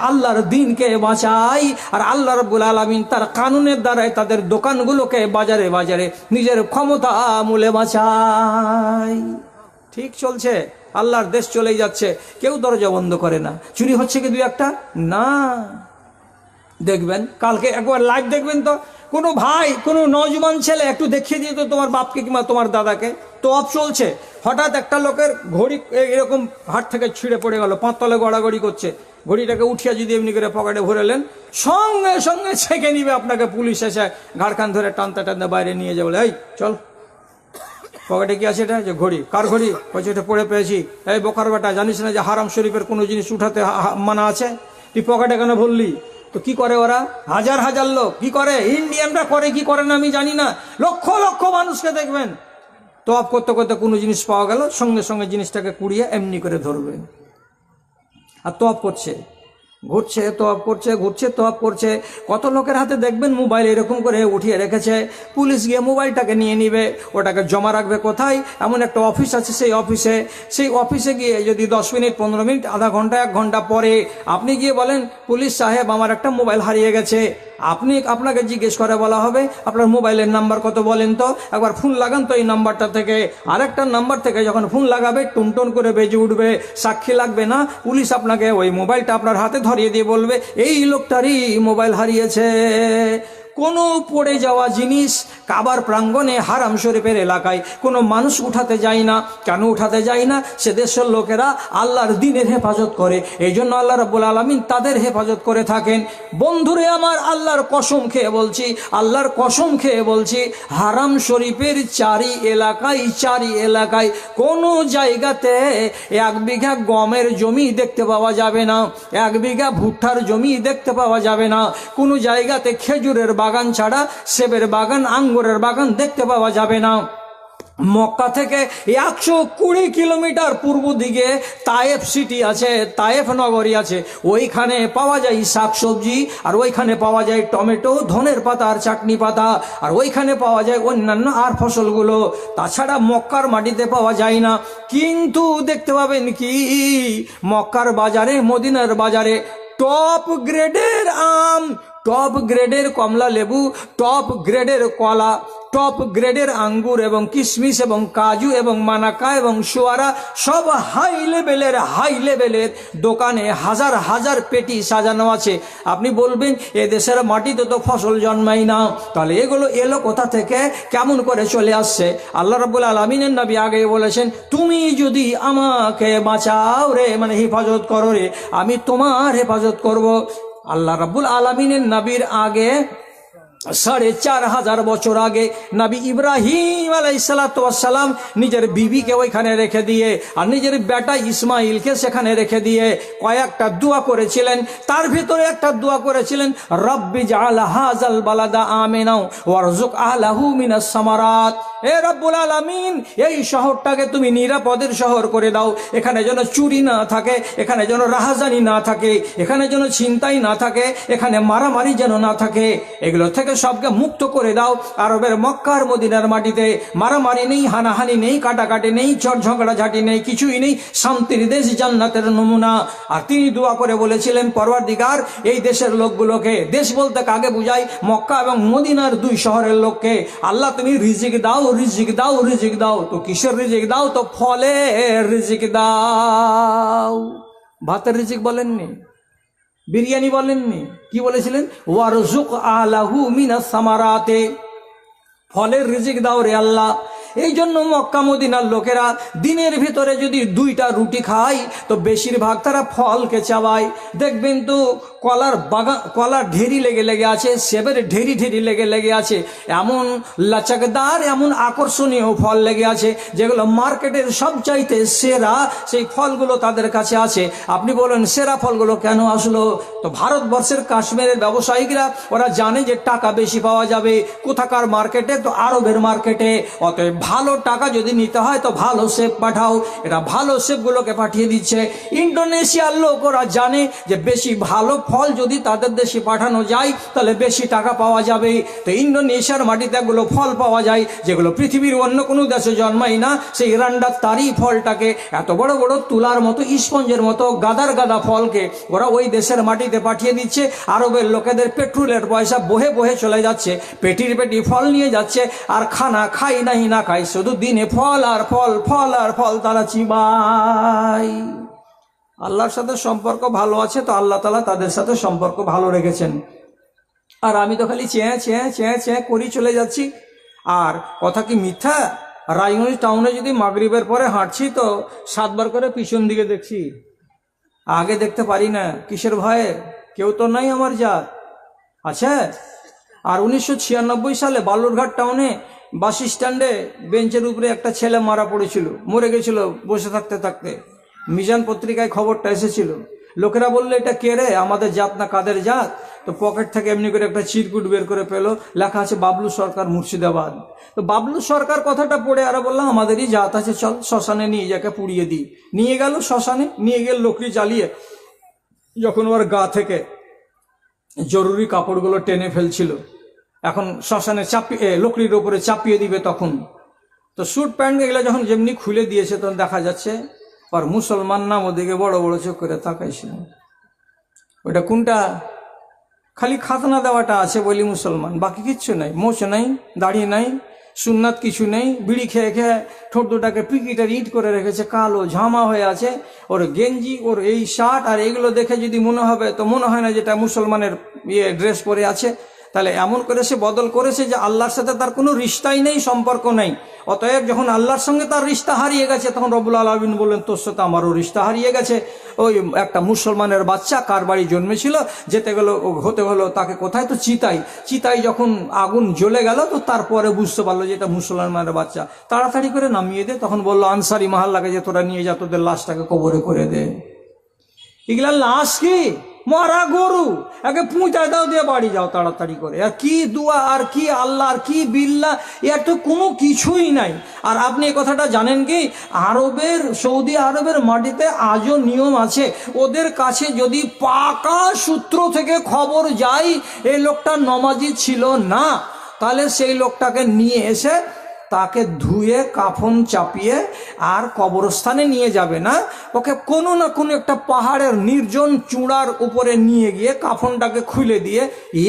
আল্লাহর দিনকে বাঁচাই আর আল্লাহ রব্বুল আলমিন তার কানুনের দ্বারাই তাদের দোকানগুলোকে বাজারে বাজারে নিজের ক্ষমতা মূলে বাঁচাই। ঠিক চলছে। আল্লাহর দেশ চলেই যাচ্ছে। কেউ দরজা বন্ধ করে না। চুরি হচ্ছে কি দুই একটা? না। দেখবেন, কালকে একবার লাইভ দেখবেন তো, কোনো ভাই, কোনো নজওয়ান ছেলে একটু দেখিয়ে দিয়ে তো তোমার বাপকে কিংবা তোমার দাদাকে। তো অফ চলছে। হঠাৎ একটা লোকের ঘড়ি এরকম হাট থেকে ছিঁড়ে পড়ে গেল পাঁচতলে গড়াগড়ি করছে। ঘড়িটাকে উঠিয়ে যদি এমনি করে পকেটে ভরেলেন, সঙ্গে সঙ্গে ছেঁকে নিবে আপনাকে পুলিশ এসে ঘাড়খান ধরে টানতে টানতে বাইরে নিয়ে যাবে এই, চল। পকেটে কি আছে এটা? যে ঘড়ি। কার ঘড়ি? বলছে, এটা পড়ে পেয়েছি। এই বোকার বেটা, জানিস না যে হারাম শরীফের কোনো জিনিস উঠাতে মানা আছে? তুই পকেটে কেন ভরলি? তো কি করে ওরা? হাজার হাজার লোক। কি করে? ইন্ডিয়ানরা করে, কি করে না আমি জানি না। লক্ষ লক্ষ মানুষকে দেখবেন। তো অফ করতে করতে কোনো জিনিস পাওয়া গেল। সঙ্গে সঙ্গে জিনিসটাকে কুড়িয়ে এমনি করে ধরবেন আর তপ করছে। ঘুরছে তপ করছে, ঘুরছে তপ করছে। কত লোকের হাতে দেখবেন মোবাইল এরকম করে উঠিয়ে রেখেছে। পুলিশ গিয়ে মোবাইলটাকে নিয়ে নিবে, ওটাকে জমা রাখবে কোথায়? এমন একটা অফিস আছে সেই অফিসে। সেই অফিসে গিয়ে যদি দশ মিনিট, পনেরো মিনিট, আধা ঘণ্টা, এক ঘণ্টা পরে আপনি গিয়ে বলেন, পুলিশ সাহেব, আমার একটা মোবাইল হারিয়ে গেছে। আপনি আপনাকে জিজ্ঞেস করে বলা হবে, আপনার মোবাইলের নাম্বার কত বলেন তো? একবার ফোন লাগান তো এই নাম্বারটা থেকে। আরেকটা নাম্বার থেকে যখন ফোন লাগাবে, টুনটুন করে বেজে উঠবে, সাক্ষী লাগবে না। পুলিশ আপনাকে ওই মোবাইলটা আপনার হাতে ধরিয়ে দিয়ে বলবে, এই লোকটারই মোবাইল হারিয়েছে। কোনো পড়ে যাওয়া জিনিস কাবার প্রাঙ্গণে হারাম শরীফের এলাকায় কোনো মানুষ উঠাতে যায় না। কেন উঠাতে যায় না? সে দেশের লোকেরা আল্লাহর দিনের হেফাজত করে। এই জন্য আল্লাহ রব্বুল আলমিন তাদের হেফাজত করে থাকেন। বন্ধুরে, আমার আল্লাহর কসম খেয়ে বলছি, আল্লাহর কসম খেয়ে বলছি, হারাম শরীফের চারি এলাকায় চারি এলাকায় কোনো জায়গাতে এক বিঘা গমের জমি দেখতে পাওয়া যাবে না। এক বিঘা ভুট্টার জমি দেখতে পাওয়া যাবে না। কোনো জায়গাতে খেজুরের বাগান ছাড়া সেবের বাগান, আঙ্গুরের বাগান দেখতে পাওয়া যাবে না। মক্কা থেকে একশো কুড়ি কিলোমিটার পূর্ব দিকে তায়েফ সিটি আছে, তায়েফ নগরী আছে। ওইখানে পাওয়া যায় শাকসবজি আর ওইখানে পাওয়া যায় টমেটো, ধনের পাতা আর চাটনি পাতা, আর ওইখানে পাওয়া যায় অন্যান্য আর ফসলগুলো। তাছাড়া মক্কার মাটিতে পাওয়া যায় না। কিন্তু দেখতে পাবেন কি? মক্কার বাজারে, মদিনার বাজারে টপ গ্রেডের আম টপ গ্রেডের কমলা লেবু টপ গ্রেডের কলা টপ গ্রেডের আঙ্গুর এবং কিশমিশ এবং কাজু এবং মানাকা এবং সোয়ারা সব হাই লেভেলের হাই লেভেলের দোকানে হাজার হাজার পেটি সাজানো আছে। আপনি বলবেন, এ দেশের মাটিতে তো ফসল জন্মাই না। তাহলে এগুলো এলো কোথা থেকে? কেমন করে চলে আসছে? আল্লাহ রাবুল আলমিনের নবী আগে বলেছেন, তুমি যদি আমাকে বাঁচাও রে মানে হেফাজত করো রে, আমি তোমার হেফাজত করব। আল্লাহ রাবুল আলমিনের নবীর আগে সাড়ে চার হাজার বছর আগে নবী ইব্রাহিম আলাইসালাম নিজের বিবিকে ওইখানে রেখে দিয়ে আর নিজের বেটা ইসমাইলকে সেখানে রেখে দিয়ে কয়েকটা দোয়া করেছিলেন। তার ভিতরে একটা দোয়া করেছিলেন, রব্বি সামারাত। এ রব্বুল আলামিন, এই শহরটাকে তুমি নিরাপদের শহর করে দাও। এখানে যেন চুরি না থাকে, এখানে যেন রাহাজানি না থাকে, এখানে যেন ছিনতাই না থাকে, এখানে মারামারি যেন না থাকে, এগুলো থেকে সবকে মুক্ত করে দাও। আরবের মক্কার মদিনার মাটিতে মারামারি নেই, হানাহানি নেই, কাটাকাটি নেই চট ঝগড়াঝাটি নেই, কিছুই নেই, শান্তির দেশ জান্নাতের নমুনা। আর তিনি দোয়া করে বলেছিলেন পরবার দিগার এই দেশের লোকগুলোকে দেশ বলতে কাকে বুঝাই? মক্কা এবং মদিনার দুই শহরের লোককে। আল্লাহ, তুমি রিজিক দাও রিজিক দাও রিজিক দাও। তো কিসের রিজিক দাও? তো ফলের রিজিক দাও। ভাতের রিজিক বলেননি? বিরিয়ানি বলেননি। কি বলেছিলেন? ওয়ারজুক আলাহু মিনা সামারাতে। ফলের রিজিক দাও রে আল্লাহ। এই জন্য মক্কা মদিনার লোকেরা দিনের ভিতরে যদি দুইটা রুটি খায়, তো বেশিরভাগ তারা ফলকে চাবায়। দেখবেন তো কলার বাগান, কলার ঢেরি লেগে লেগে আছে, সেবের ঢেরি ঢেরি লেগে লেগে আছে। এমন লাচকদার, এমন আকর্ষণীয় ফল লেগে আছে, যেগুলো মার্কেটের সবচাইতে সেরা, সেই ফলগুলো তাদের কাছে আছে। আপনি বলেন, সেরা ফলগুলো কেন আসলো? তো ভারতবর্ষের কাশ্মীরের ব্যবসায়িকরা, ওরা জানে যে টাকা বেশি পাওয়া যাবে। কোথাকার মার্কেটে? তো আরবের মার্কেটে। অতএব ভালো টাকা যদি নিতে হয় তো ভালো শেপ পাঠাও। এরা ভালো শেপগুলোকে পাঠিয়ে দিচ্ছে। ইন্ডোনেশিয়ার লোক ওরা জানে যে বেশি ভালো ফল যদি তাদের দেশে পাঠানো যায়, তাহলে বেশি টাকা পাওয়া যাবে। তো ইন্ডোনেশিয়ার মাটিতে এগুলো ফল পাওয়া যায়, যেগুলো পৃথিবীর অন্য কোনো দেশে জন্মায় না, সেই ইরান্ডার তারই ফলটাকে এত বড় বড় তুলার মতো স্পঞ্জের মতো, গাদার গাদা ফলকে ওরা ওই দেশের মাটিতে পাঠিয়ে দিচ্ছে। আরবের লোকেদের পেট্রোলের পয়সা বহে বহে চলে যাচ্ছে, পেটির পেটি ফল নিয়ে যাচ্ছে, আর খানা খাই নাই না খাই শুধু দিনে ফল আর ফল ফল আর ফল তারা চিবাই আল্লাহর সাথে সম্পর্ক ভালো আছে তো আল্লাহ তালা তাদের সাথে সম্পর্ক ভালো রেখেছেন। আর আমি তো খালি চেয়ে চেয়ে চেয়ে চেয়ে করি চলে যাচ্ছি। আর কথা কি মিথ্যা? রায়গঞ্জ টাউনে যদি মাগরিবের পরে হাঁটছি তো সাতবার করে পিছন দিকে দেখছি। আগে দেখতে পারি না, কিসের ভয়ে? কেউ তো নাই আমার জাত। আছে আর উনিশশো ছিয়ানব্বই সালে বালুরঘাট টাউনে বাস স্ট্যান্ডে বেঞ্চের উপরে একটা ছেলে মারা পড়েছিল, মরে গেছিল বসে থাকতে থাকতে। মিজান পত্রিকায় খবরটা এসেছিল। লোকেরা বলল, এটা কে রে? আমাদের জাত না কাদের জাত? তো পকেট থেকে এমনি করে একটা চিরকুট বের করে পেল। লেখা আছে, বাবলু সরকার মুর্শিদাবাদ। তো বাবলু সরকার কথাটা পড়ে আরও বললাম, আমাদেরই জাত আছে, চল শ্মশানে নিয়ে যাকে পুড়িয়ে দিই। নিয়ে গেল শ্মশানে, নিয়ে গেল লোকরি জ্বালিয়ে যখন ওর গা থেকে জরুরি কাপড়গুলো টেনে ফেলছিল। এখন শ্মশানে চাপিয়ে লকড়ির ওপরে চাপিয়ে দিবে তখন। তো স্যুট প্যান্ট এগুলো যখন যেমনি খুলে দিয়েছে, তখন দেখা যাচ্ছে, আর মুসলমান নাম ওদিকে বড় বড় চোখ করে তাকাইছিল ওটা কোনটা? খালি খাতনা দেওয়াটা আছে বলি মুসলমান। বাকি কিচ্ছু নাই। মোচ নাই, দাড়ি নাই, সুন্নাত কিছু নেই। বিড়ি খেয়ে খেয়ে ঠোঁট দুটাকে পিকিটার ইট করে রেখেছে, কালো ঝামা হয়ে আছে। ওর গেঞ্জি, ওর এই শার্ট আর এগুলো দেখে যদি মনে হবে, তো মনে হয় না যেটা মুসলমানের ইয়ে ড্রেস পরে আছে। তাহলে এমন করে সে বদল করেছে যে আল্লাহর সাথে তার কোনো রিস্তাই নেই, সম্পর্ক নেই। অতএব যখন আল্লাহর সঙ্গে তার রিস্তা হারিয়ে গেছে, তখন রবুল আলমিন বললেন, তোর সাথে আমারও রিস্তা হারিয়ে গেছে। ওই একটা মুসলমানের বাচ্চা কার বাড়ি জন্মেছিল? যেতে গেলো, হতে হলো তাকে কোথায়? তো চিতাই চিতাই যখন আগুন জ্বলে গেল, তো তারপরে বুঝতে পারল যে এটা মুসলমানের বাচ্চা। তাড়াতাড়ি করে নামিয়ে দে, তখন বলল, আনসারি মাহাল্লাকে যে তোরা নিয়ে যা, তোদের লাশটাকে কবরে করে দে। এগুলা লাশ কি? মরা গরু। একে পুঁচায় দাও দিয়ে বাড়ি যাও তাড়াতাড়ি করে। আর কি দুয়া আর কি আল্লাহ আর কি বিল্লা এর তো কোনো কিছুই নাই। আর আপনি এই কথাটা জানেন কি? আরবের, সৌদি আরবের মাটিতে আজও নিয়ম আছে। ওদের কাছে যদি পাকা সূত্র থেকে খবর যায়, এই লোকটা নমাজি ছিল না, তাহলে সেই লোকটাকে নিয়ে এসে তাকে ধুয়ে, কাফন চাপিয়ে আর কবরস্থানে নিয়ে যাবে না। ওকে কোনো না কোনো একটা পাহাড়ের নির্জন চূড়ার উপরে নিয়ে গিয়ে কাফনটাকে খুলে দিয়ে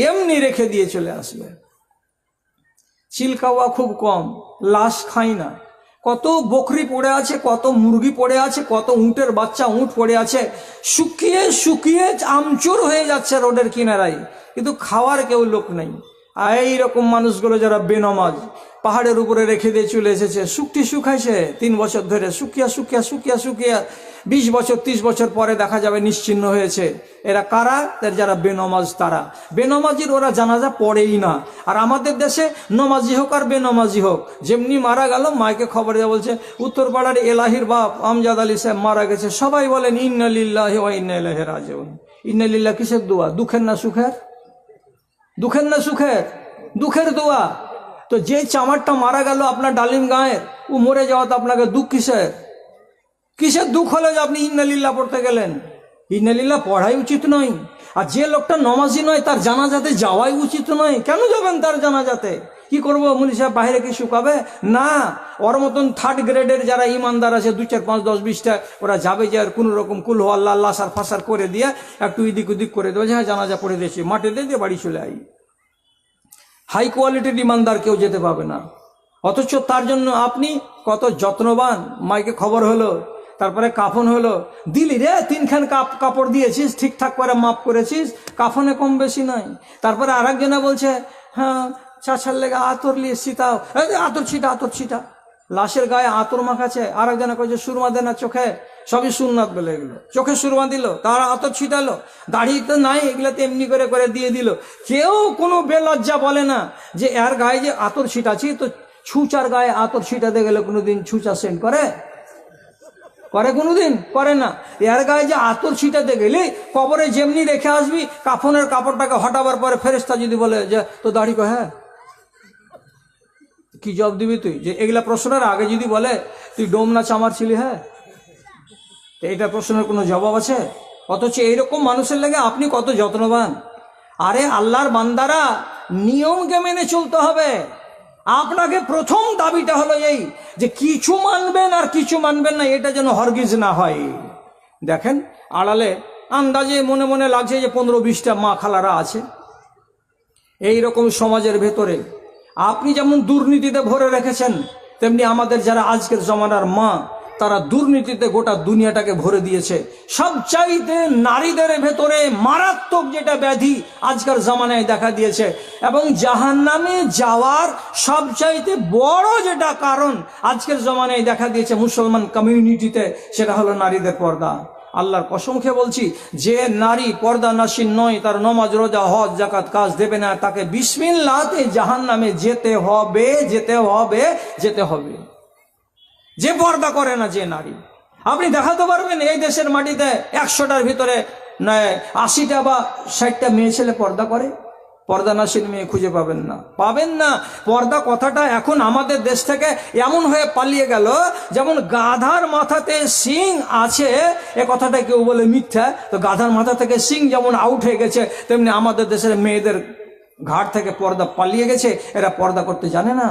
এমনি রেখে দিয়ে চলে আসবে। চিলকাওয়া খুব কম, লাশ খাই না। কত বকরি পড়ে আছে, কত মুরগি পড়ে আছে, কত উঁটের বাচ্চা উঁট পড়ে আছে। শুকিয়ে শুকিয়ে আমচুর হয়ে যাচ্ছে রোডের কিনারায়। কিন্তু খাওয়ার কেউ লোক নেই। এইরকম মানুষগুলো যারা বেনমাজ পাহাড়ের উপরে রেখে দিয়ে চলে এসেছে। শুকটি শুকাইছে তিন বছর ধরে শুকিয়া শুকিয়া শুকিয়া শুকিয়া বিশ বছর, ত্রিশ বছর পরে দেখা যাবে নিশ্চিন্ন হয়েছে। এরা কারা? যারা বেনমাজ, তারা। বেনমাজির ওরা জানাজা পড়েই না। আর আমাদের দেশে নমাজি হোক আর বেনমাজি হোক, যেমনি মারা গেল মাইকে খবর দেওয়া বলছে, উত্তরপাড়ার এলাহির বাপ আমজাদ আলী সাহেব মারা গেছে। সবাই বলেন ইন্নালিল্লাহ ও ইন্নাইলাহ রাজিউন। ইন্নালিল্লাহ কিসের দোয়া? দুঃখের না সুখের? দুঃখের না সুখের? দুঃখের দোয়া? তো যে চামারটা মারা গেল আপনার ডালিম গাঁয়ের, ও মরে যাওয়া তো আপনাকে দুঃখ কিসের? কিসের দুঃখ হলো যে আপনি ইন্নালিল্লাহ পড়তে গেলেন? ইন্নালিল্লাহ পড়াই উচিত নয়। আর যে লোকটা নমাজি নয়, তার জানাজাতে যাওয়াই উচিত নয়। কেন যাবেন তার জানাজাতে? কি করব? মুলি সাহেব বাইরে কি শুকাবে? না, ওর মতন থার্ড গ্রেডের যারা ইমানদার আছে দু চার পাঁচ দশ বিশটা, ওরা যাবে যে আর কোনো রকম কুল আল্লাহ আল্লাহ সার ফাসার করে দিয়ে একটু ইদিক উদিক করে দেবে। হ্যাঁ জানাজা পড়ে দিয়েছি। মাঠে দিয়ে দিয়ে বাড়ি চলে আই। হাই কোয়ালিটির ইমানদার কেউ যেতে পাবে না। অথচ তার জন্য আপনি কত যত্নবান, মাইকে খবর হলো, তারপরে কাফন হলো, দিলি রে, তিনখান কাপ, কাপড় দিয়েছিস, ঠিকঠাক করে মাপ করেছিস, কাফনে কম বেশি নাই। তারপরে আর একজনে বলছে হ্যাঁ চাচার লেগে আতর নিয়ে ছিটাও এই যে আতর ছিটা আতর ছিটা। লাশের গায়ে আতর মাখাছে আর একজনে কয়েছে সুরমা দে না চোখে। সবই সুননাথ বলে এগুলো। চোখে সুরমা দিল তারা আতর ছিটালো। দাড়ি তো নাই এগুলোতে এমনি করে করে দিয়ে দিল। কেউ কোনো বেলজ্জা বলে না যে, এর গায়ে যে আতর ছিটাছি তো ছুচার গায়ে আতর ছিটাতে গেলে কোনোদিন ছুচা সেন্ট করে? করে কোনোদিন? করে না। এর গায়ে যে আতর ছিটাতে গেলে, কবরে যেমনি রেখে আসবি, কাফনের কাপড়টাকে হটাবার পরে ফেরেস্তা যদি বলে যে তো দাড়ি কো হ্যাঁ? কি জব দিবি তুই? যে, এগুলা প্রশ্নের আগে যদি বলে, তুই ডোম না চামার ছিলি হ্যাঁ? তো এটা প্রশ্নের কোনো জবাব আছে? অথচ এইরকম মানুষের লাগে আপনি কত যত্নবান। আরে আল্লাহর বান্দারা নিয়মকে মেনে চলতে হবে। আপনাকে প্রথম দাবিটা হলো এই যে কিছু মানবেন আর কিছু মানবেন না, এটা যেন হরগিজ না হয়। দেখেন, আড়ালে আন্দাজে মনে মনে লাগছে যে পনেরো বিশটা মা খালারা আছে। এই রকম সমাজের ভেতরে আপনি যেমন দুর্নীতিতে ভরে রেখেছেন, তেমনি আমাদের যারা আজকের জমানার মা তারা দুর্নীতিতে গোটা দুনিয়াটাকে ভরে দিয়েছে। সবচাইতে নারীদের ভেতরে মারাত্মক যেটা ব্যাধি আজকাল জামানায় দেখা দিয়েছে। এবং জাহান নামে যাওয়ার সবচাইতে বড় যেটা কারণ আজকের জমানায় দেখা দিয়েছে মুসলমান কমিউনিটিতে সেটা হলো নারীদের পর্দা। আল্লাহর কসম খেয়ে বলছি, যে নারী পর্দা নাসীন নয়, তার নমাজ, রোজা, হজ জাকাত কাজ দেবে না, তাকে বিসমিল্লাতে জাহান নামে যেতে হবে যেতে হবে যেতে হবে। যে পর্দা করে না যে নারী। আপনি দেখাতে পারবেন এই দেশের মাটিতে একশোটার ভিতরে আশিটা বা ষাটটা মেয়ে ছেলে পর্দা করে। পর্দা নাসীন মেয়ে খুঁজে পাবেন না। পাবেন না। পর্দা কথাটা এখন আমাদের দেশ থেকে এমন হয়ে পালিয়ে গেল, যেমন গাধার মাথাতে সিং আছে, এ কথাটা কেউ বলে মিথ্যা। তো গাধার মাথা থেকে সিং যেমন আউট হয়ে গেছে, তেমনি আমাদের দেশের মেয়েদের ঘাট থেকে পর্দা পালিয়ে গেছে। এরা পর্দা করতে জানে না।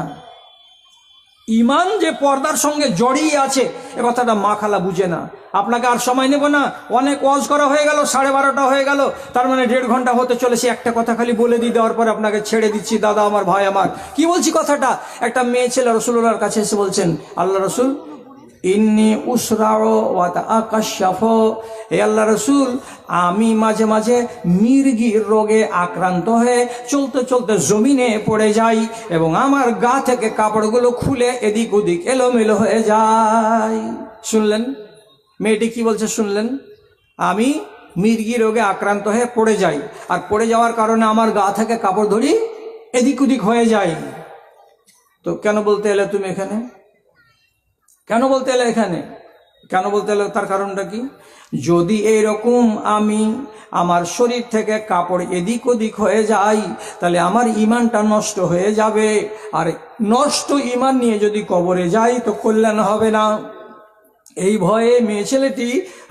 ইমান যে পর্দার সঙ্গে জড়িয়ে আছে, এ কথাটা মা খালা বুঝে না। আপনাকে আর সময় নেব না। অনেক ওয়াজ করা হয়ে গেল, সাড়ে বারোটা হয়ে গেল। তার মানে দেড় ঘণ্টা হতে চলেছে। একটা কথা খালি বলে দিয়ে দেওয়ার পর আপনাকে ছেড়ে দিচ্ছি, দাদা আমার, ভাই আমার। কি বলছি কথাটা? একটা মেয়ে ছেলে রসুল্লাহর কাছে এসে বলছেন, আল্লাহ রসুল ইন্নি উসরাও আকাশাফ এ আল্লাহ রসুল, আমি মাঝে মাঝে মির্গির রোগে আক্রান্ত হয়ে চলতে চলতে জমিনে পড়ে যাই এবং আমার গা থেকে কাপড়গুলো খুলে এদিক ওদিক এলোমেলো হয়ে যায়। শুনলেন? মেয়েটি কি বলছে শুনলেন? আমি মির্গি রোগে আক্রান্ত হয়ে পড়ে যাই আর পড়ে যাওয়ার কারণে আমার গা থেকে কাপড় ধরি এদিক ওদিক হয়ে যায়। তো কেন বলতে এলে তুমি এখানে? কেন বলতে এলে এখানে? কেন বলতে এলে? তার কারণটা কি? যদি এইরকম আমি আমার শরীর থেকে কাপড় এদিক ওদিক হয়ে যাই, তাহলে আমার ইমানটা নষ্ট হয়ে যাবে। আর নষ্ট ইমান নিয়ে যদি কবরে যাই, তো কল্যাণ হবে না। এই ভয়ে মেয়ে ছেলেটি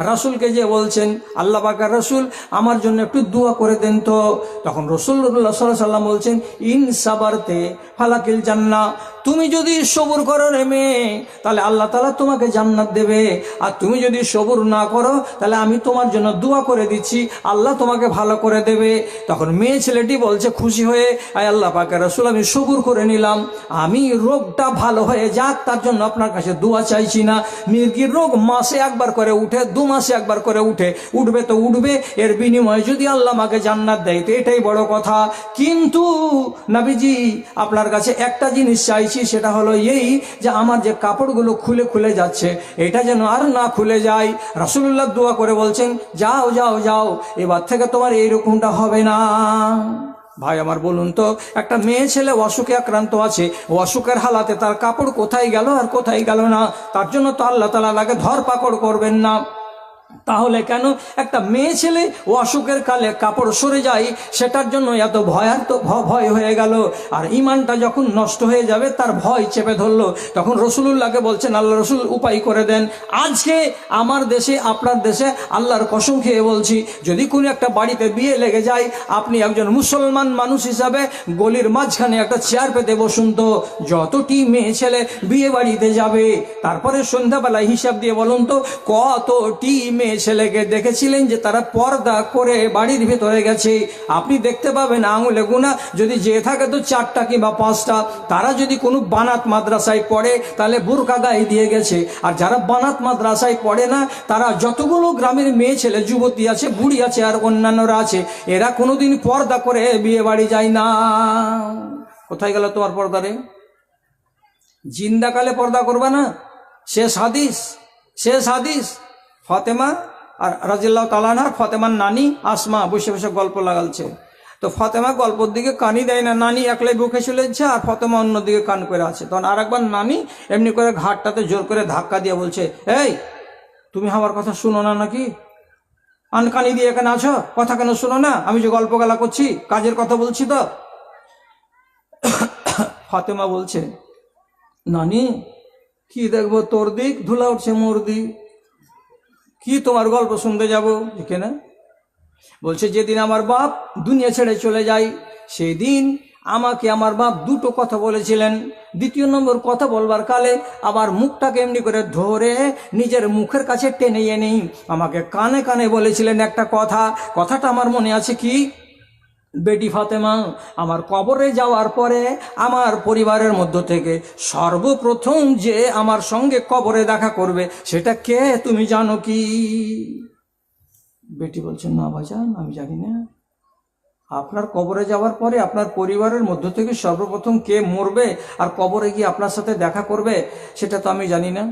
রাসুলকে যে বলছেন, আল্লাহ বাকার রসুল, আমার জন্য একটু দোয়া করে দেন তো। তখন রসুল্লাহ সাল্লাম বলছেন, ইন সাবারতে ফালাকিল জান্না তুমি যদি সবুর করো রে মেয়ে, তাহলে আল্লাহ তালা তোমাকে জান্নাত দেবে। আর তুমি যদি সবুর না করো, তাহলে আমি তোমার জন্য দোয়া করে দিচ্ছি, আল্লাহ তোমাকে ভালো করে দেবে। তখন মেয়ে ছেলেটি বলছে, খুশি হয়ে, আয় আল্লাহ পাকে রসুল, আমি সবুর করে নিলাম। আমি রোগটা ভালো হয়ে যাক, তার জন্য আপনার কাছে দোয়া চাইছি না। মির্গির রোগ মাসে একবার করে উঠে, দু মাসে একবার করে উঠে। উঠবে তো উঠবে, এর বিনিময়ে যদি আল্লাহ আমাকে জান্নাত দেয়, তো এটাই বড় কথা। কিন্তু নাবিজি আপনার কাছে একটা জিনিস চাইছি সেটা হলো এই যে আমার যে কাপড়গুলো খুলে খুলে যাচ্ছে, এটা যেন আর না খুলে যায়। রাসুল্লাহ দোয়া করে বলছেন, যাও যাও যাও, এবার থেকে তোমার এইরকমটা হবে না। ভাই আমার বলুন তো, একটা মেয়ে ছেলে অসুখে আক্রান্ত আছে, অসুখের হালাতে তার কাপড় কোথায় গেল আর কোথায় গেল না? তার জন্য তো আল্লাহ তালা লাগে ধর পাকড় করবেন না। তাহলে কেন একটা মেয়ে ছেলে অসুখের কালে কাপড় সরে যায়, সেটার জন্য এত ভয়ার্ত ভয় হয়ে গেল। আর ইমানটা যখন নষ্ট হয়ে যাবে, তার ভয় চেপে ধরলো। তখন রসুলুল্লাহকে বলছেন, আল্লাহ রসুল, উপায় করে দেন। আজকে আমার দেশে, আপনার দেশে আল্লাহর কসম খেয়ে বলছি, যদি কোনো একটা বাড়িতে বিয়ে লেগে যায়, আপনি একজন মুসলমান মানুষ হিসাবে গলির মাঝখানে একটা চেয়ার পেতে বসুন তো। যতটি মেয়ে ছেলে বিয়ে বাড়িতে যাবে, তারপরে সন্ধ্যাবেলায় হিসাব দিয়ে বলুন তো, কতটি মেয়ে ছেলেকে দেখেছিলেন যে তারা পর্দা করে বাড়ির ভিতরে গেছে। আপনি দেখতে পাবেন আঙুলে গুনা, যদি যে থাকে তো চারটা কিংবা পাঁচটা। তারা যদি কোনো বানাত মাদ্রাসায় পড়ে, তাহলে বুরকা গায়ে দিয়ে গেছে। আর যারা বানাত মাদ্রাসায় পড়ে না, তারা যতগুলো গ্রামের মেয়ে ছেলে, যুবতী আছে, বুড়ি আছে, আর অন্যান্যরা আছে, এরা কোনোদিন পর্দা করে বিয়ে বাড়ি যায় না। কোথায় গেল তোমার পর্দা রে? জিন্দাকালে পর্দা করবে না? শেষ হাদিস শেষ হাদিস। ফতেমা আর রাজিল্লাহ তালানার ফতেমার নানি আসমা বসে বসে গল্প লাগালছে। তো ফতেমা গল্পর দিকে কানই দেয় না, নানি একলাই বুকে চলেছে আর ফতেমা অন্যদিকে কান করে আছে। তখন আর একবার নানি এমনি করে ঘাটটাতে জোর করে ধাক্কা দিয়ে বলছে, এই, তুমি আমার কথা শুনো না নাকি? আনকানি দিয়ে এখানে আছো? কথা কেন শুনো না? আমি যে গল্প গলা করছি, কাজের কথা বলছি তো? ফাতেমা বলছে, নানি, কি দেখব তোর দিক? ধুলা উঠছে মোর দিক। কি তোমার গল্প শুনতে যাব এখানে? বলছে, যেদিন আমার বাপ দুনিয়া ছেড়ে চলে যায় সেই দিন আমাকে আমার বাপ দুটো কথা বলেছিলেন। দ্বিতীয় নম্বর কথা বলবার কালে আবার মুখটাকে এমনি করে ধরে নিজের মুখের কাছে টেনে এনেই আমাকে কানে কানে বলেছিলেন একটা কথা। কথাটা আমার মনে আছে কি? বেটি ফাতেমা, আমার কবরে যাওয়ার পরে আমার পরিবারের মধ্য থেকে সর্বপ্রথম যে আমার সঙ্গে কবরে দেখা করবে, সেটা কে তুমি জানো কি? বেটি বলছে, না বাজান আমি জানি না। আপনার কবরে যাওয়ার পরে আপনার পরিবারের মধ্য থেকে সর্বপ্রথম কে মরবে আর কবরে গিয়ে আপনার সাথে দেখা করবে, সেটা তো আমি জানি না।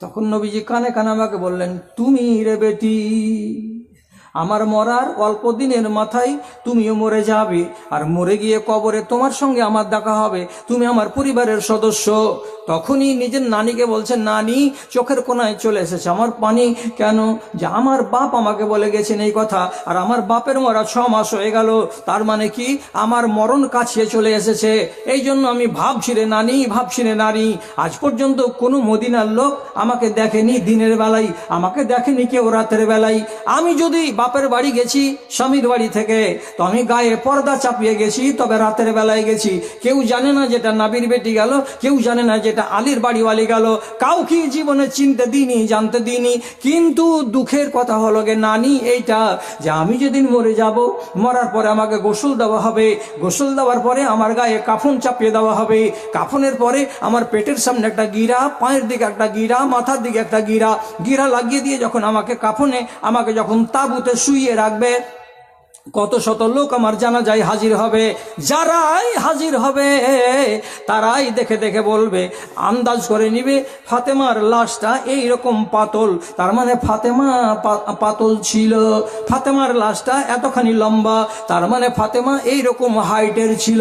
তখন নবীজি কানে কানে আমাকে বললেন, তুমি রে বেটি আমার মরার অল্প দিনের মাথায় তুমিও মরে যাবে, আর মরে গিয়ে কবরে তোমার সঙ্গে আমার দেখা হবে, তুমি আমার পরিবারের সদস্য। তখনই নিজের নানিকে বলছেন নানি, চোখের কোনায় চলে এসেছে আমার পানি। কেন? যে আমার বাপ আমাকে বলে গেছেন এই কথা, আর আমার বাপের মরা ছ মাস হয়ে গেল। তার মানে কি? আমার মরণ কাছিয়ে চলে এসেছে। এই জন্য আমি ভাবছি রে নানি, ভাবছি রে নানি আজ পর্যন্ত কোনো মদিনার লোক আমাকে দেখেনি দিনের বেলায়, আমাকে দেখেনি কেউ রাতের বেলায়। আমি যদি বাপের বাড়ি গেছি, স্বামীর বাড়ি থেকে। তো আমি গায়ে পর্দা চাপিয়ে গেছি, তবে রাতের বেলায় গেছি। কেউ জানে না যেটা নাবির বেটি গেল, কেউ জানে না যেটা আলীর বাড়িওয়ালি গেল। কাউকে জীবনে চিনতে দিইনি, জানতে দিইনি। কিন্তু দুঃখের কথা হলো গে নানি, এইটা যে আমি যেদিন মরে যাব, মরার পরে আমাকে গোসল দেওয়া হবে। গোসল দেওয়ার পরে আমার গায়ে কাফন চাপিয়ে দেওয়া হবে। কাফনের পরে আমার পেটের সামনে একটা গিরা, পায়ের দিকে একটা গিরা, মাথার দিকে একটা গিরা। গিরা লাগিয়ে দিয়ে যখন আমাকে কাফনে, আমাকে যখন তাঁবুতে শুইয়ে রাখবে কত শত লোক আমার জানা যায় হাজির হবে, যারাই হাজির হবে, তারাই দেখে দেখে বলবে, আন্দাজ করে নিবে, ফাতেমার লাশটা এই রকম পাতল। তার মানে ফাতেমা পাতল ছিল। ফাতেমার লাশটা এতখানি লম্বা, তার মানে ফাতেমা এই রকম হাইটের ছিল।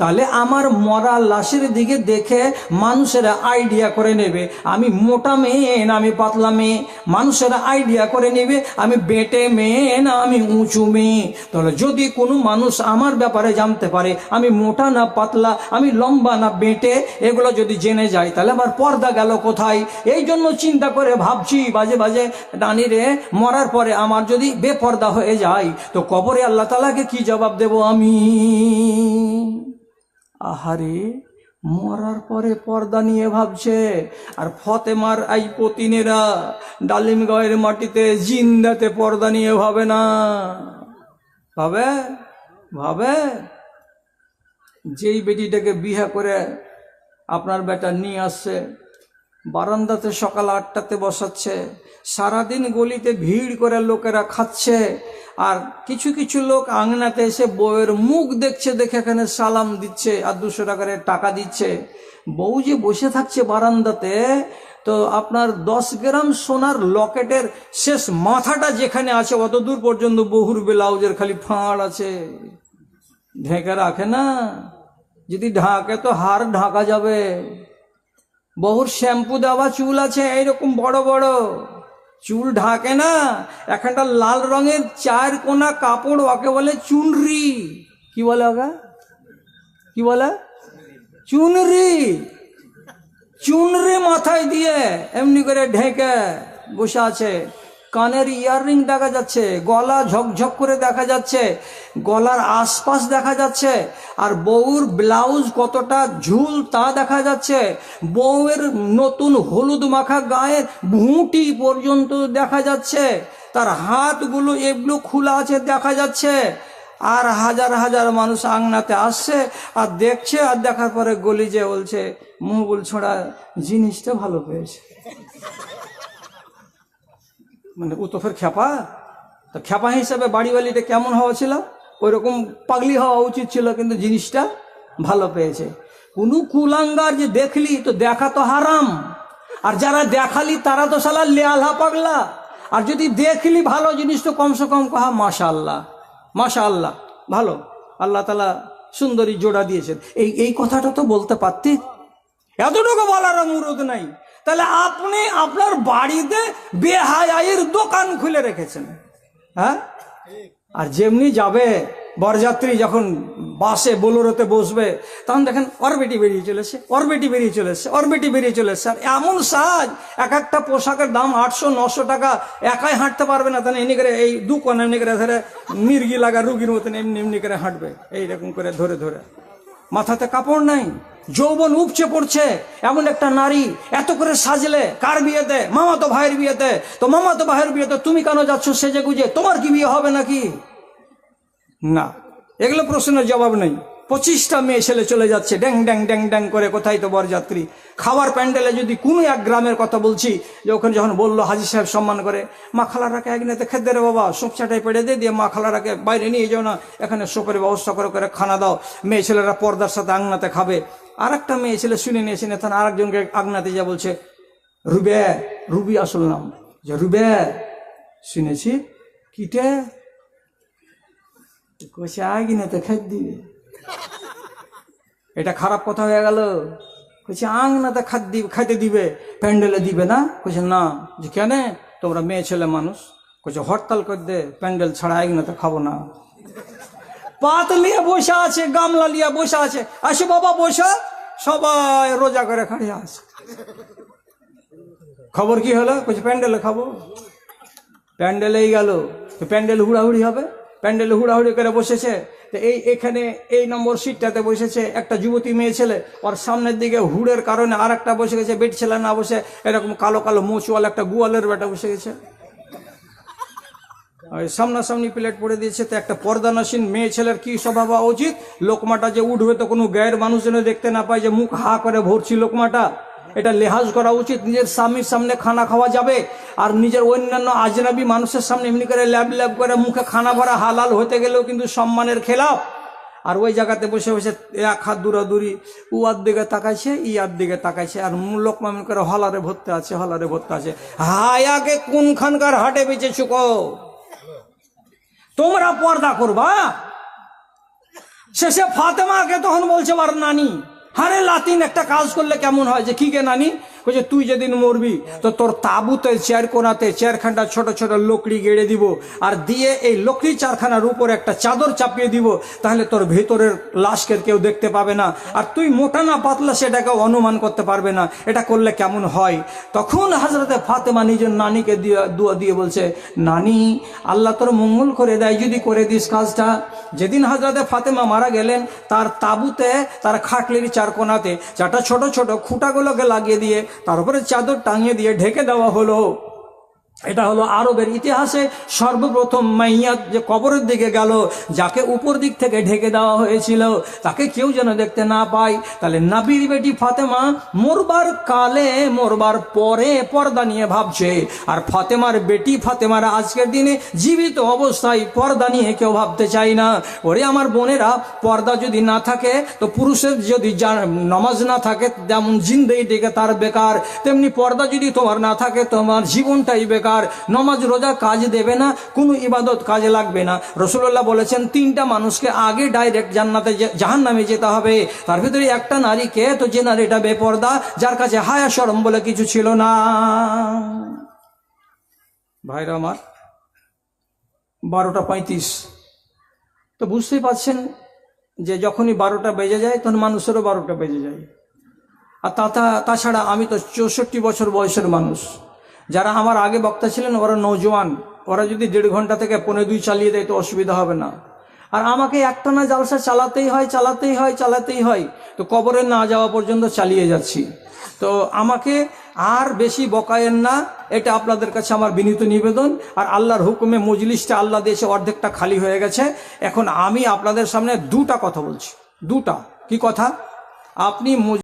তাহলে আমার মরা লাশের দিকে দেখে মানুষেরা আইডিয়া করে নেবে, আমি মোটা মেয়ে না আমি পাতলা মেয়ে? মানুষেরা আইডিয়া করে নেবে, আমি বেটে মেয়ে না আমি উঁচু মেয়ে? তাহলে যদি কোনো মানুষ আমার ব্যাপারে জানতে পারে, আমি মোটা না পাতলা, আমি লম্বা না বেঁটে, এগুলো যদি জেনে যায়, তাহলে আমার পর্দা গেল কোথায়? এই জন্য চিন্তা করে ভাবছি, বাজে বাজে ডানিরে মরার পরে আমার যদি বেপর্দা হয়ে যায়, তো কবরে আল্লাহ তালাকে কি জবাব দেব আমি? আহারে, মরার পরে পর্দা নিয়ে ভাবছে, আর ফতেমার আই পতিনেরা ডালিম গায়ের মাটিতে জিন্দাতে পর্দা নিয়ে ভাবে না। ভাবে ভাবে, যেই বেটিটাকে বিয়ে করে আপনার বেটা নিয়ে আসছে, বারান্দাতে সকাল আটটাতে বসাচ্ছে, সারাদিন গলিতে ভিড় করে লোকেরা খাচ্ছে, আর কিছু কিছু লোক আঙনাতে এসে বউয়ের মুখ দেখছে, দেখে এখানে সালাম দিচ্ছে আর দুশো টাকার টাকা দিচ্ছে। বউ যে বসে থাকছে বারান্দাতে তো আপনার দশ গ্রাম সোনার লকেটের শেষ মাথাটা যেখানে আছে, অত দূর পর্যন্ত বহুর ব্লাউজের খালি ফাঁড় আছে। ঢেকে রাখে না। যদি ঢাকে তো হার ঢাকা যাবে। বহুর শ্যাম্পু দেওয়া চুল আছে, এইরকম বড় বড়। চুল ঢাকে না। এখানটা লাল রঙের চার কোনা কাপড়, ওকে বলে চুনরি। কি বলে ওকে? কি বলে? চুনরি। চুনরি মাথায় দিয়ে এমনি করে ঢেকে বসে আছে। কানের ইয়াররিং দেখা যাচ্ছে, গলা ঝকঝক করে দেখা যাচ্ছে, গলার আশপাশ দেখা যাচ্ছে, আর বউর ব্লাউজ কতটা ঝুল তা দেখা যাচ্ছে। বউয়ের নতুন হলুদ মাখা গায়ের ভুঁটি পর্যন্ত দেখা যাচ্ছে। তার হাতগুলো এগুলো খোলা আছে দেখা যাচ্ছে। আর হাজার হাজার মানুষ আংনাতে আসছে আর দেখছে আর দেখার পরে গলি যে বলছে মুগুল ছোড়া জিনিসটা ভালো পেয়েছে। মানে ও তো ফের খেপা তো খেপা হিসাবে বাড়িওয়ালিটা কেমন হওয়া ছিল? ওই রকম পাগলি হওয়া উচিত ছিল, কিন্তু জিনিসটা ভালো পেয়েছে। কোনো কুলাঙ্গার যে দেখলি, তো দেখা তো হারাম। আর যারা দেখালি, তারা তো সালা লেয়ালহা পাগলা। আর যদি দেখলি ভালো জিনিস, তো কমসে কম কহা মাশা আল্লাহ মাশা আল্লাহ ভালো। আল্লাহ তালা সুন্দরী জোড়া দিয়েছেন। এই এই কথাটা তো বলতে পারতি? এতটুকু বলার অনুরোধ নাই। তাহলে আপনি আপনার বাড়িতে বেহায়ের দোকান খুলে রেখেছেন। হ্যাঁ? আর যেমনি যাবে বরযাত্রী যখন বাসে, বোলোরোতে বসবে, তখন দেখেন অরবেটি বেরিয়ে চলেছে অরবেটি বেরিয়ে চলেছে অরবেটি বেরিয়ে চলেছে। আর এমন সাজ, এক একটা পোশাকের দাম আটশো, নশো টাকা, একাই হাঁটতে পারবে না, তাহলে এমনি করে এই দু কোন এমনি করে ধরে মির্গি লাগা রুগীর মতন এমনি এমনি করে হাঁটবে এইরকম করে ধরে ধরে। মাথাতে কাপড় নাই, যৌবন উপচে পড়ছে, এমন একটা নারী এত করে সাজলে কার বিয়েতে? মামাতো ভাইয়ের বিয়েতে। তো মামাতো ভাইয়ের বিয়েতে তুমি কেন যাচ্ছ সেজে গুজে? তোমার কি বিয়ে হবে নাকি? না। এগুলো প্রশ্নের জবাব নেই। পঁচিশটা মেয়ে ছেলে চলে যাচ্ছে, ড্যাং ড্যাং ড্যাং ড্যাং করে, কোথায় তো বরযাত্রী? খাবার প্যান্ডেলে যদি কোনো এক গ্রামের কথা বলছি, যে ওখানে যখন বলল হাজি সাহেব সম্মান করে, মা খালারাকে একনাতে খেতে রে বাবা সোপ চাটাই পেড়ে দিয়ে দিয়ে মা খালারাকে বাইরে নিয়ে যাও না, এখানে সোপের ব্যবস্থা করে করে খানা দাও, মেয়ে ছেলেরা পর্দার সাথে আংনাতে খাবে। আর একটা মেয়ে ছেলে শুনে নিয়েছে না তখন আরেকজনকে আগনাতে যা বলছে, রুবে, রুবি আসল নাম। যে, রুবে, শুনেছি কিটে কষে আগিনে তো, খেত দিবে। এটা খারাপ কথা হয়ে গেল। কইছে, আং না তো খাদ দিবে, খাইতে দিবে, প্যান্ডেলে দিবে না? কইছে, না। যে, কেন? তোমরা মেয়ে ছেলে মানুষ। কইছে, হরতাল করে দে, প্যান্ডেল ছাড়া আগ না তো, খাব না। পাত লিয়ে বসে আছে, গামলা লিয়ে বসে আছে। আসে বাবা, বসে। সবাই রোজা করে খাড়িয়ে আছে। খবর কি হলো? কইছে, প্যান্ডেলে খাব। প্যান্ডেলেই গেল। তো প্যান্ডেল হুড়াহুড়ি হবে? প্যান্ডেল হুড়াহুড়ি করে বসেছে। তো এই এখানে এই নম্বর সিটটাতে বসেছে একটা যুবতী মেয়ে ছেলে। ওর সামনের দিকে হুড়ের কারণে আর একটা বসে গেছে বেট ছেলে না বসে এরকম কালো কালো মোচওয়াল একটা গুয়ালের বেটা বসে গেছে। সামনাসামনি প্লেট পড়ে দিয়েছে, তো একটা পর্দানাসীন মেয়ে ছেলের কি স্বভাব হওয়া উচিত? লোকমাটা যে উঠবে তো কোনো গায়ের মানুষ যেন দেখতে না পায়, যে মুখ হা করে ভরছি লোকমাটা। এটা লেহাজ করা উচিত। নিজের স্বামীর সামনে খানা খাওয়া যাবে আর নিজের অন্যান্য আজনাবি মানুষের সামনে এমনি করে ল্যাব ল্যাব করে মুখে খানা ভরা হালাল হতে গেলেও কিন্তু সম্মানের খেলাফ আর ওই জায়গাতে বসে বসে এক হাত দূরাদূরি, উ দিকে তাকাইছে, ই দিকে তাকাইছে, আর লোক মামিন করে হলারে ভরতে আছে, হলারে ভরতে আছে। হায় আগে কোনখানকার হাটে বেঁচেছো কো তোমরা পর্দা করবা? শেষে ফাতেমাকে তখন বলছে আমার নানি। হারে লাতিন একটা কাজ করলে কেমন হয় যে কি গে নানি? বলছে, তুই যেদিন মরবি, তো তোর তাবুতে চেয়ার কোনাতে চেয়ারখানটা ছোট ছোট লকড়ি গেড়ে দিব আর দিয়ে এই লকড়ি চারখানার উপর একটা চাদর চাপিয়ে দিব, তাহলে তোর ভেতরের লাশকে কেউ দেখতে পাবে না। আর তুই মোটা না পাতলা সেটাকে অনুমান করতে পারবে না। এটা করলে কেমন হয়? তখন হাজরতে ফাতেমা নিজের নানিকে দিয়ে, দুয়া দিয়ে বলছে, নানি, আল্লাহ তোর মঙ্গল করে দেয়, যদি করে দিস কাজটা। যেদিন হাজরতে ফাতেমা মারা গেলেন, তার তাবুতে, তার খাটলির চার কোনাতে চারটা ছোট ছোট খুঁটাগুলোকে লাগিয়ে দিয়ে তার উপরে চাদর টাঙিয়ে দিয়ে ঢেকে দেওয়া হলো। এটা হলো আরবের ইতিহাসে সর্বপ্রথম মাইয়াত যে কবরের দিকে গেল, যাকে উপর দিক থেকে ঢেকে দেওয়া হয়েছিল, তাকে কেউ যেন দেখতে না পায়। তাহলে নাবির বেটি ফাতেমা মরবার কালে, মরবার পরে পর্দা নিয়ে ভাবছে। আর ফাতেমার বেটি ফাতেমার আজকের দিনে জীবিত অবস্থায় পর্দা নিয়ে কেউ ভাবতে চায় না। ওরে আমার বোনেরা, পর্দা যদি না থাকে, তো পুরুষের যদি নামাজ না থাকে, যেমন জিন্দেই দিকে তার বেকার, তেমনি পর্দা যদি তোমার না থাকে, তোমার জীবনটাই বেকার। নমাজ, রোজা কাজ দেবে না, কোনো ইবাদত কাজে লাগবে না। রসুল্লাহ বলেছেন, তিনটা মানুষকে আগে ডাইরেক্ট জান্নাতে জাহান নামে যেতে হবে। তার ভিতরে একটা নারীকে তো যে নারীটা বেপর্দা, যার কাছে হায়া সরম বলে কিছু ছিল না। ভাইরা আমার, বারোটা পঁয়ত্রিশ। তো বুঝতেই পারছেন যে যখনই বারোটা বেজে যায়, তখন মানুষেরও বারোটা বেজে যায়। আর তা তাছাড়া আমি তো চৌষট্টি বছর বয়সের মানুষ। যারা আমার আগে বক্তা ছিলেন, ওরা নৌজওয়ান ওরা যদি দেড় ঘণ্টা থেকে পনেরো দুই চালিয়ে দেয়, তো অসুবিধা হবে না। আর আমাকে একটানা জালসা চালাতেই হয় চালাতেই হয় চালাতেই হয়। তো কবরে না যাওয়া পর্যন্ত চালিয়ে যাচ্ছি। তো আমাকে আর বেশি বকায়েন না, এটা আপনাদের কাছে আমার বিনীত নিবেদন। আর আল্লাহর হুকুমে মজলিসটা আল্লাহ দিয়েছে অর্ধেকটা খালি হয়ে গেছে। এখন আমি আপনাদের সামনে দুটা কথা বলছি। দুটা। কি কথা? আপনি